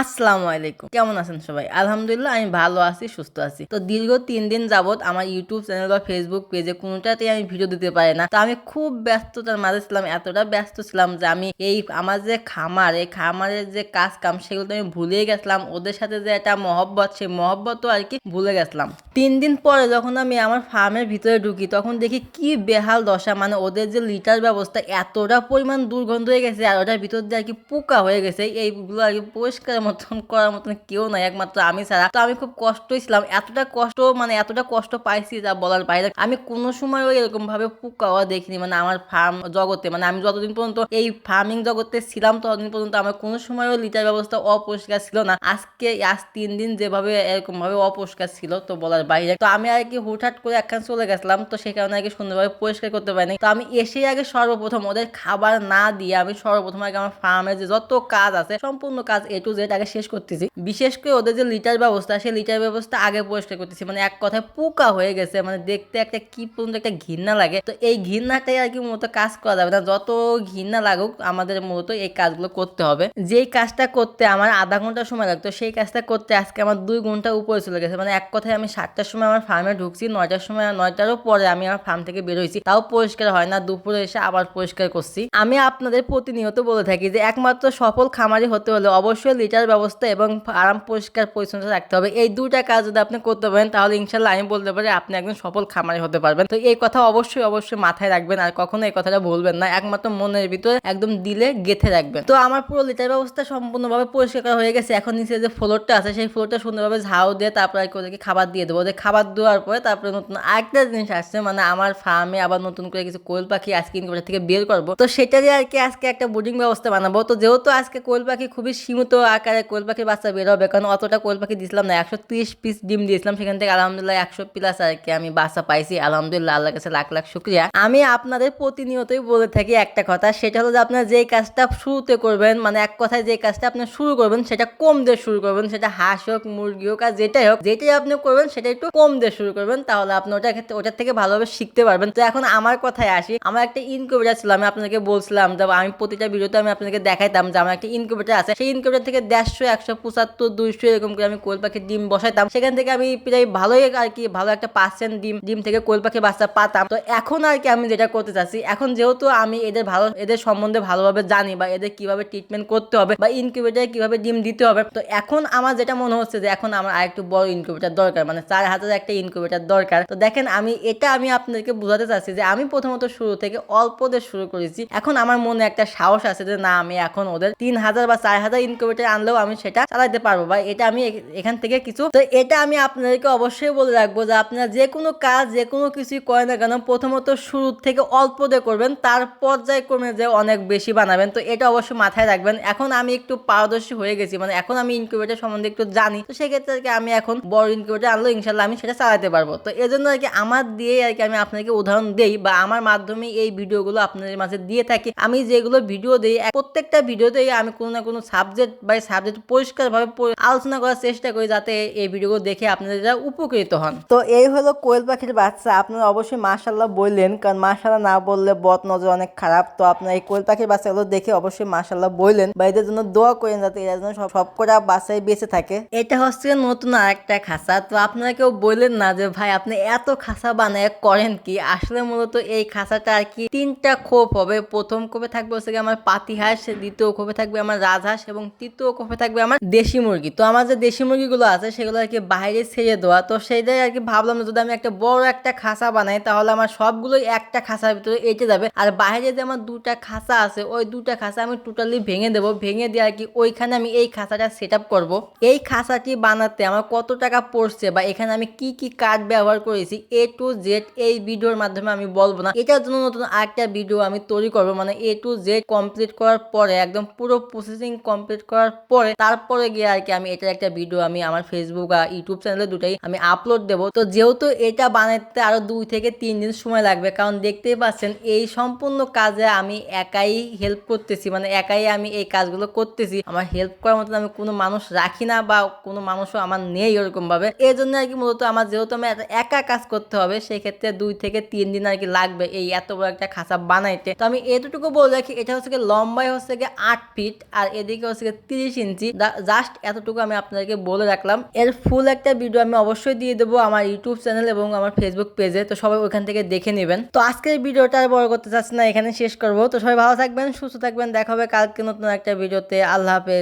আসসালামু আলাইকুম। কেমন আছেন সবাই? আলহামদুলিল্লাহ, আমি ভালো আছি, সুস্থ আছি। তো দীর্ঘ তিন দিন যাবত আমার ইউটিউব চ্যানেল বা ফেসবুক পেজে কোনোটাতেই আমি ভিডিও দিতে পারি না। তো আমি খুব ব্যস্ততার মাঝে ছিলাম, এতটা ব্যস্ত ছিলাম যে আমি এই আমার যে খামার, এই খামারের যে কাজ কাম সেগুলো আমি ভুলেই গেছিলাম। ওদের সাথে যে একটা মহব্বত, সেই মহব্বতও আর কি ভুলে গেছিলাম। তিন দিন পরে যখন আমি আমার ফার্মের ভিতরে ঢুকি, তখন দেখি কি বেহাল দশা। মানে ওদের যে লিটার ব্যবস্থা এতটা পরিমাণ দুর্গন্ধ হয়ে গেছে, আর ওটার ভিতর দিয়ে আর কি পোকা হয়ে গেছে। এইগুলো আর কি পরিষ্কার মতন করার মতন কেউ নাই, একমাত্র আমি ছাড়া। তো আমি খুব কষ্টই ছিলাম। এতটা কষ্ট মানে এতটা কষ্ট পাইছি যা বলার বাইরে। আমি কোনো সময় ওই এরকম ভাবে পোকাও দেখিনি। মানে আমার ফার্ম জগতে মানে আমি যতদিন পর্যন্ত এই ফার্মিং জগতে ছিলাম, ততদিন পর্যন্ত আমার কোনো সময় ওই লিটার ব্যবস্থা অপরিষ্কার ছিল না। আজকে, আজ তিন দিন যেভাবে এরকম ভাবে অপরিষ্কার ছিল তো বলার বাইরে। তো আমি আর কি হুটহাট করে একখান চলে গেছিলাম, তো সে কারণে আর কি সুন্দরভাবে পরিষ্কার করতে পারিনি। তো আমি এসেই আগে সর্বপ্রথম ওদের খাবার না দিয়ে আমি সর্বপ্রথম আগে আমার ফার্মে যে যত কাজ আছে, সম্পূর্ণ কাজ এ টু জেড আগে শেষ করতেছি। বিশেষ করে ওদের যে লিটার ব্যবস্থা, সেই লিটার ব্যবস্থা আগে পরিষ্কার করতেছি। মানে এক কথায় পোকা হয়ে গেছে মানে দেখতে একটা কি পর্যন্ত একটা ঘৃণা লাগে। তো এই ঘৃণাটাই আর কি মূলত কাজ করা যাবে না। যত ঘৃণা লাগুক, আমাদের মূলত এই কাজগুলো করতে হবে। যেই কাজটা করতে আমার আধা ঘণ্টা সময় লাগতো, সেই কাজটা করতে আজকে আমার দুই ঘণ্টা উপরে চলে গেছে। মানে এক কথায় আমি সাতটার সময় আমার ফার্মে ঢুকছি, নয়টার সময়, নয়টারও পরে আমি আমার ফার্ম থেকে বের হয়েছি। তাও পরিষ্কার হয় না, দুপুরে এসে আবার পরিষ্কার করছি। আমি আপনাদের প্রতিনিয়ত বলে থাকি যে একমাত্র সফল খামারি হতে হলে অবশ্যই লিটার ব্যবস্থা এবং আরাম পরিষ্কার পরিচ্ছন্নতা রাখতে হবে। এই দুইটা কাজ যদি আপনি করতে পারেন, তাহলে ইনশাল্লাহ আমি বলতে পারি আপনি একজন সফল খামারি হতে পারবেন। তো এই কথা অবশ্যই অবশ্যই মাথায় রাখবেন আর কখনো এই কথাটা বলবেন না। একমাত্র মনের ভিতরে একদম দিলে গেথে রাখবেন। তো আমার পুরো লিটার ব্যবস্থা সম্পূর্ণভাবে পরিষ্কার করা হয়ে গেছে। এখন নিচে যে ফ্লোরটা আছে, সেই ফ্লোরটা সুন্দরভাবে ঝাউ দিয়ে তারপরে ওদেরকে খাবার দিয়ে দেবো। ওদের খাবার দেওয়ার পরে তারপরে নতুন আরেকটা জিনিস আসছে মানে আমার ফার্মে আবার নতুন করে কিছু কোয়েল পাখি আজকে ইনকিউবেটার থেকে বের করব। তো সেটারই আর কি আজকে একটা বোর্ডিং ব্যবস্থা বানাবো। তো যেহেতু আজকে কোয়েল পাখি খুবই সীমিত আকারে কোয়েল পাখির বাচ্চা বের হবে কারণ অতটা কোয়েল পাখি দিয়েছিলাম না, একশো তিরিশ পিস ডিম দিয়েছিলাম, সেখান থেকে আলহামদুলিল্লাহ একশো প্লাস আর কি আমি বাচ্চা পাইছি। আলহামদুলিল্লাহ, আল্লাহর কাছে লাখ লাখ শুক্রিয়া। আমি আপনাদের প্রতিনিয়তই বলে থাকি একটা কথা, সেটা হলো যে আপনার যেই কাজটা শুরুতে করবেন মানে এক কথায় যে কাজটা আপনি শুরু করবেন, সেটা কম দিয়ে শুরু করবেন, সেটা হাঁস হোক, মুরগি হোক, আর যেটাই হোক, যেটাই আপনি করবেন, সেটা একটু কম দিয়ে শুরু করবেন, তাহলে আপনি ওটা ক্ষেত্রে, ওটার থেকে ভালোভাবে শিখতে পারবেন। তো এখন আমার কথায় আসি, আমার একটা ইনকিউবেটার ছিল, আমি আপনাদেরকে বলছিলাম যে আমি প্রতিটা ভিডিওতে আমি আপনাদেরকে দেখাইতাম যে আমার একটা ইনকিউবেটার আছে। সেই ইনকিউবেটার থেকে দেড়শো একশো, পঁচাত্তর, দুইশো এরকম করে আমি কোয়েল পাখির ডিম বসাইতাম। সেখান থেকে আমি প্রায় ভালোই আর কি, ভালো একটা পার্সেন্ট ডিম ডিম থেকে কোয়েল পাখি বাচ্চা পাতাম। তো এখন আর কি আমি যেটা করতে চাচ্ছি, এখন যেহেতু আমি এদের ভালো, এদের সম্বন্ধে ভালোভাবে জানি বা এদের কীভাবে ট্রিটমেন্ট করতে হবে বা ইনকিউবেটারে কীভাবে ডিম দিতে হবে, তো এখন আমার যেটা মনে হচ্ছে যে এখন আমার আরেকটু বড় ইনকিউবেটার দরকার মানে চার হাজার একটা ইনকিউবেটার দরকার। তো দেখেন আমি এটা আমি আপনাদেরকে বোঝাতে চাচ্ছি যে আমি প্রথমত শুরু থেকে অল্প শুরু করেছি। এখন আমার মনে একটা সাহস আছে যে না, আমি এখন ওদের তিন হাজার বা চার হাজার ইনকিউবেটার আনলেও আমি সেটা চালাতে পারব বা এটা আমি এখান থেকে কিছু তো এটা আমি আপনাদেরকে অবশ্যই বলে রাখব যে আপনারা যে কোনো কাজ, যে কোনো কিছুই করেন না কেন, প্রথমত শুরু থেকে অল্প দিয়ে করবেন, তার পর্যায়ক্রমে যে অনেক বেশি বানাবেন, তো এটা অবশ্যই মাথায় রাখবেন। এখন আমি একটু পারদর্শী হয়ে গেছি মানে এখন আমি ইনকিউবেটার সম্বন্ধে একটু জানি, তো সেক্ষেত্রে আমি এখন বড় ইনকিউবেটার আনলো ইনশাল্লাহ আমি সেটা চালাতে পারব। তো এজন্য আর কি আমার দিয়ে আর কি আমি আপনাকে উদাহরণ দেই বা আমার মাধ্যমে এই ভিডিওগুলো আপনাদের মাঝে দিয়ে থাকি। আমি যেগুলো ভিডিও দিই প্রত্যেকটা ভিডিওতেই আমি কোনো না কোনো সাবজেক্ট বাই সাবজেক্ট পরিষ্কারভাবে প- আলোচনা করার চেষ্টা করি যাতে এই ভিডিওগুলো দেখে আপনারা উপকৃত হন। তো এই হলো কোয়েল পাখির বাচ্চা। আপনারা অবশ্যই মাশাল্লাহ বললেন কারণ মাশাল্লাহ না বললে বদ নজর অনেক খারাপ। তো আপনার এই কোয়েল পাখির বাচ্চাগুলো দেখে অবশ্যই মাশাল্লাহ বললেন। বা এদের জন্য দোয়া করেন যাতে এরা যেন সব কটা বাচ্চাই বেঁচে থাকে। এটা হচ্ছে নতুন আরেকটা খাঁচা। তো আপনারা কেউ বললেন না যে ভাই আপনি এত খাঁচা বানায় করেন কি? আসলে মূলত এই খাঁচাটা আর কি তিনটা খোপ হবে। প্রথম খোপে থাকবে হচ্ছে আমার পাতি হাঁস দ্বিতীয় খোপে থাকবে আমার রাজহাঁস এবং তৃতীয় খোপে থাকবে আমার দেশি মুরগি। তো আমার যে দেশি মুরগিগুলো আছে, সেগুলো আর কি বাইরে ছেড়ে দেওয়া। তো সেইটাই আর কি ভাবলাম যদি আমি একটা বড় একটা খাঁচা বানাই, তাহলে আমার সবগুলোই একটা খাঁচার ভিতরে এঁটে যাবে। আর বাইরে যে আমার দুটা খাঁচা আছে, ওই দুটা খাঁচা আমি টোটালি ভেঙে দেবো। ভেঙে দিয়ে আর কি ওইখানে আমি এই খাঁচাটা সেট আপ করব। এই খাঁচাটি বানাতে আমার কত টাকা পড়ছে বা এখানে আমি কি কি কাঠ ব্যবহার করেছি, এ টু জেড এই ভিডিওর মাধ্যমে আমি বলব না। এটার জন্য নতুন আরেকটা ভিডিও আমি তৈরি করব। মানে এ টু জেড কমপ্লিট করার পরে, একদম পুরো প্রসেসিং কমপ্লিট করার পরে তারপরে গিয়ে আর কি আমি এটার একটা ভিডিও আমি আমার ফেসবুক আর ইউটিউব চ্যানেলে দুটাই আমি আপলোড দেবো। তো যেহেতু এটা বানাতে আরও দুই থেকে তিন দিন সময় লাগবে, কারণ দেখতেই পাচ্ছেন এই সম্পূর্ণ কাজে আমি একাই হেল্প করতেছি মানে একাই আমি এই কাজগুলো করতেছি। আমার হেল্প করার মতন আমি কোনো মানুষ রাখি না বা কোনো মানুষও আমার নেই ওরকম ভাবে এই জন্য আর কি মূলত আমার যেহেতু আমি একা কাজ করতে হবে সেই ক্ষেত্রে দুই থেকে তিন দিন আর কি লাগবে এই এত বড় একটা খাঁচা বানাইতে। তো আমি এতটুকু বলে রাখি, এটা হচ্ছে লম্বাই হচ্ছে গিয়ে আট ফিট আর এদিকে হচ্ছে গিয়ে তিরিশ ইঞ্চি জাস্ট এতটুকু আমি আপনাদেরকে বলে রাখলাম। এর ফুল একটা ভিডিও আমি অবশ্যই দিয়ে দেবো আমার ইউটিউব চ্যানেল এবং আমার ফেসবুক পেজে তো সবাই ওখান থেকে দেখে নেবেন। তো আজকের ভিডিওটা আর বড় করতে চাচ্ছি না, এখানে শেষ করব। তো সবাই ভালো থাকবেন, সুস্থ থাকবেন, দেখা হবে কালকে নতুন একটা ভিডিওতে আল্লাহ হাফেজ।